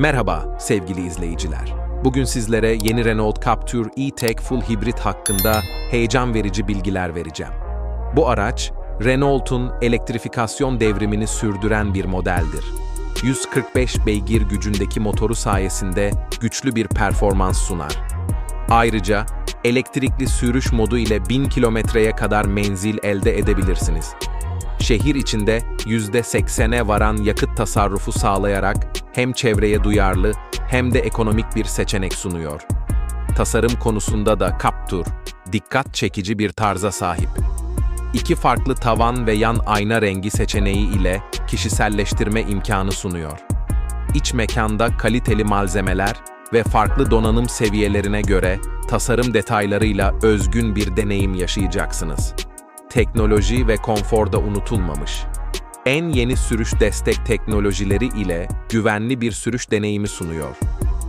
Merhaba sevgili izleyiciler. Bugün sizlere yeni Renault Captur E-Tech Full Hibrit hakkında heyecan verici bilgiler vereceğim. Bu araç, Renault'un elektrifikasyon devrimini sürdüren bir modeldir. 145 beygir gücündeki motoru sayesinde güçlü bir performans sunar. Ayrıca elektrikli sürüş modu ile 1000 kilometreye kadar menzil elde edebilirsiniz. Şehir içinde %80'e varan yakıt tasarrufu sağlayarak hem çevreye duyarlı hem de ekonomik bir seçenek sunuyor. Tasarım konusunda da Captur, dikkat çekici bir tarza sahip. İki farklı tavan ve yan ayna rengi seçeneği ile kişiselleştirme imkanı sunuyor. İç mekanda kaliteli malzemeler ve farklı donanım seviyelerine göre tasarım detaylarıyla özgün bir deneyim yaşayacaksınız. Teknoloji ve konforda unutulmamış. En yeni sürüş destek teknolojileri ile güvenli bir sürüş deneyimi sunuyor.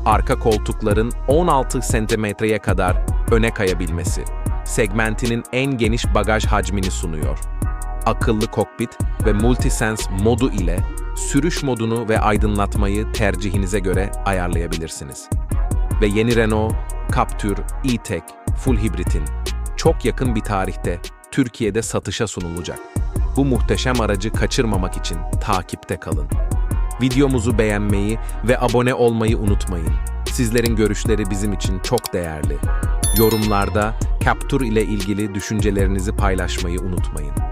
Arka koltukların 16 santimetreye kadar öne kayabilmesi, segmentinin en geniş bagaj hacmini sunuyor. Akıllı kokpit ve multisense modu ile sürüş modunu ve aydınlatmayı tercihinize göre ayarlayabilirsiniz. Ve yeni Renault Captur E-Tech Full Hibrit'in çok yakın bir tarihte Türkiye'de satışa sunulacak. Bu muhteşem aracı kaçırmamak için takipte kalın. Videomuzu beğenmeyi ve abone olmayı unutmayın. Sizlerin görüşleri bizim için çok değerli. Yorumlarda Captur ile ilgili düşüncelerinizi paylaşmayı unutmayın.